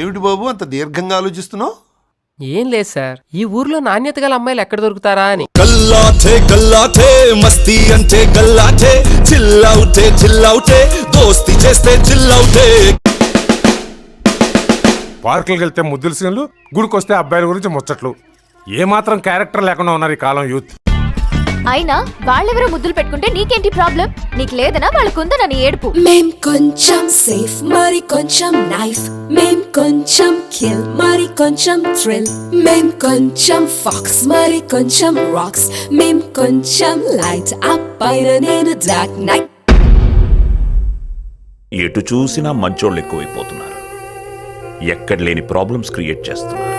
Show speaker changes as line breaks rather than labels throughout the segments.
ఏమిటి బాబు అంత దీర్ఘంగా ఆలోచిస్తున్నావు?
ఏం లేదు సార్. ఈ ఊర్లో నాణ్యత గల అమ్మాయిలు ఎక్కడ దొరుకుతారా అని.
గల్లాథే గల్లాథే మస్తీ అంటే గల్లాథే చిల్లౌటే చిల్లౌటే దోస్తి చేస్తే చిల్లౌటే
పార్కులకు వెళ్తే ముద్దుల సీన్లు గుడికొస్తే అబ్బాయిల గురించి ముచ్చట్లు. ఏమాత్రం క్యారెక్టర్ లేకుండా ఉన్నారు ఈ కాలం యూత్.
అయినా వాళ్ళెవరో ముద్దులు పెట్టుకుంటే నీకేంటి ప్రాబ్లం? నీకు లేదనా వాళ్ళకుందనని ఏడుపు?
మేం కొంచెం సేఫ్ మరి కొంచెం నైఫ్. మేం కొంచెం కిల్ మరి కొంచెం థ్రిల్. మేం కొంచెం ఫాక్స్ మరి కొంచెం రాక్స్. మేం కొంచెం లైట్ అప్ పైన నేను డార్క్ నైట్.
ఎటు చూసినా మంచోళ్ళు ఎక్కువైపోతున్నారు. ఎక్కడ లేని ప్రాబ్లమ్స్ క్రియేట్ చేస్తున్నారు.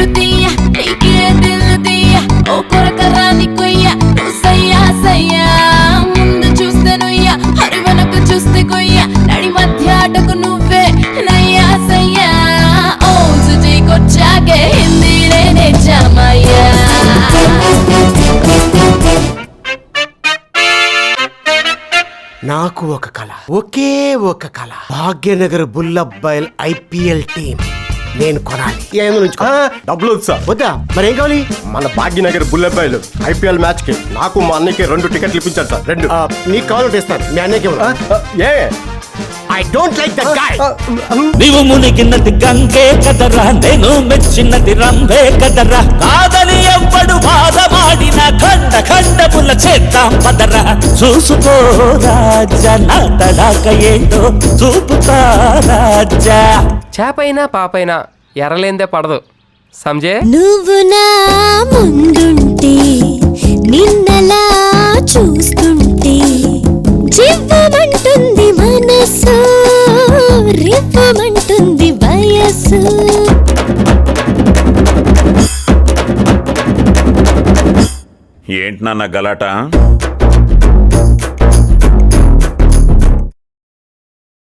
పేరు తీయ నీకే కొయ్య ముందు చూస్తే నుయ్య హరి వెనక చూస్తే కొయ్య. నడి మధ్య ఆటకు నువ్వే నయ్యా సయ్యా. ఓ సుజీకొచ్చాకే నేర్చామయ్యా.
నాకు ఒక కళ ఒకే ఒక కళ భాగ్యనగర్ బుల్లబ్బాయిల్ ఐపీఎల్ టీం నేను కొనాలి. ఏం నుంచుకో
డబ్బులు వద్దు సార్.
వద్దా? మరేం కావాలి?
మన భాగ్యనగర్ బుల్లెబ్బాయిలు ఐపీఎల్ మ్యాచ్కి నాకు మా అన్నకి రెండు టికెట్లు ఇప్పించారు సార్. రెండు.
ఆ, నీకు కావాలంటే ఇస్తాను. మీ అన్నయ్యకి
ఏ?
I don't like that guy
నీవు మునిగినది గంగే కదరా నేను మెచ్చినది రంభే కదరా. కాదని ఎవ్వడు బాధమాడిన ఖండ ఖండముల చేద్దాం పదరా. చూసుకో రాజా నా తడాక ఏంటో చూపుతా రాజా
చేపైనా పాపైనా ఎర్రలేందే పడదు. సంజయ్?
నువ్వు నా ముందుంటే నిన్నలా చూస్తుంటే జివ్వమంటుంది మనసు రివ్వమంటుంది వయసు.
ఏంటి నాన్న గలాట?